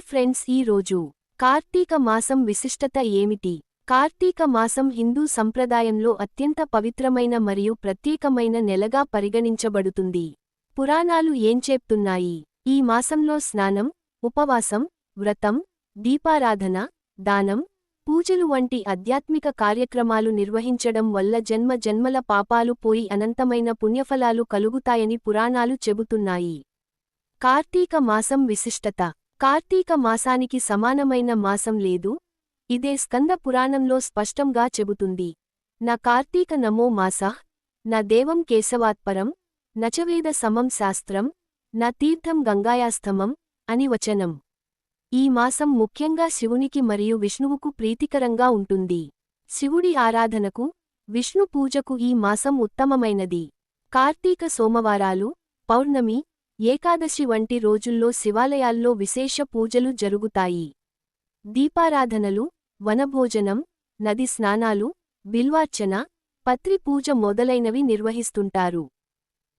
Friends ఈ రోజు కార్తీక మాసం విశిష్టత ఏమిటి? కార్తీక మాసం హిందూ సంప్రదాయంలో అత్యంత పవిత్రమైన మరియు ప్రత్యేకమైన నెలగా పరిగణించబడుతుంది. పురాణాలు ఏం చెప్తున్నాయి? ఈ మాసంలో స్నానం ఉపవాసం వ్రతం దీపారాధన దానం పూజలు వంటి ఆధ్యాత్మిక కార్యక్రమాలు నిర్వహించడం వల్ల జన్మ జన్మల పాపాలు పోయి అనంతమైన పుణ్యఫలాలు కలుగుతాయని పురాణాలు చెబుతున్నాయి. కార్తీక మాసం విశిష్టత కార్తీక మాసానికి సమానమైన మాసం లేదు? ఇదే స్కంద పురాణంలో స్పష్టంగా చెబుతుంది. నా కార్తీక నమో మాసః నా దేవం కేశవాత్పరం నచవేద సమం శాస్త్రం న తీర్థం గంగాయాస్తమం అని వచనం. ఈ మాసం ముఖ్యంగా శివునికి మరియు విష్ణువుకు ప్రీతికరంగా ఉంటుంది. శివుడి ఆరాధనకు విష్ణు పూజకు ఈ మాసం ఉత్తమమైనది. కార్తీక సోమవారాలు పౌర్ణమి ఏకాదశి వంటి రోజుల్లో శివాలయాల్లో విశేష పూజలు జరుగుతాయి. దీపారాధనలు వనభోజనం నది స్నానాలు బిల్వార్చన పత్రి పూజ మొదలైనవి నిర్వహిస్తుంటారు.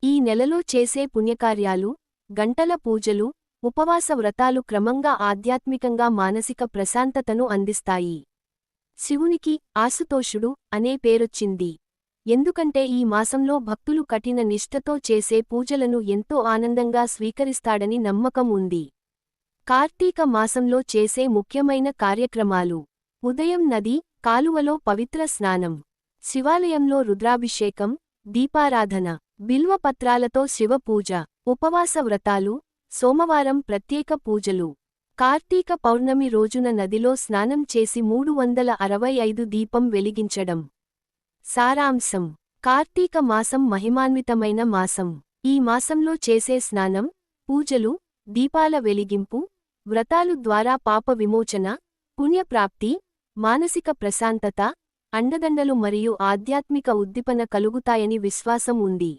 ఈ నెలలో చేసే పుణ్యకార్యాలు గంటల పూజలు ఉపవాస వ్రతాలు క్రమంగా ఆధ్యాత్మికంగా మానసిక ప్రశాంతతను అందిస్తాయి. శివునికి ఆసుతోషుడు అనే పేరొచ్చింది. ఎందుకంటే ఈ మాసంలో భక్తులు కఠిన నిష్ఠతో చేసే పూజలను ఎంతో ఆనందంగా స్వీకరిస్తాడని నమ్మకం ఉంది. కార్తీక మాసంలో చేసే ముఖ్యమైన కార్యక్రమాలు. ఉదయం నది కాలువలో పవిత్ర స్నానం. శివాలయంలో రుద్రాభిషేకం దీపారాధన. బిల్వపత్రాలతో శివపూజ ఉపవాస వ్రతాలు సోమవారం ప్రత్యేక పూజలు. కార్తీక పౌర్ణమి రోజున నదిలో స్నానం చేసి మూడు వందల అరవై ఐదు దీపం వెలిగించడం. సారాంశం కార్తీక మాసం మహిమాన్వితమైన మాసం. ఈ మాసంలో చేసే స్నానం పూజలు దీపాల వెలిగింపు వ్రతాలు ద్వారా పాప విమోచన పుణ్యప్రాప్తి మానసిక ప్రశాంతత అండదండలు మరియు ఆధ్యాత్మిక ఉద్దీపన కలుగుతాయని విశ్వాసం ఉంది.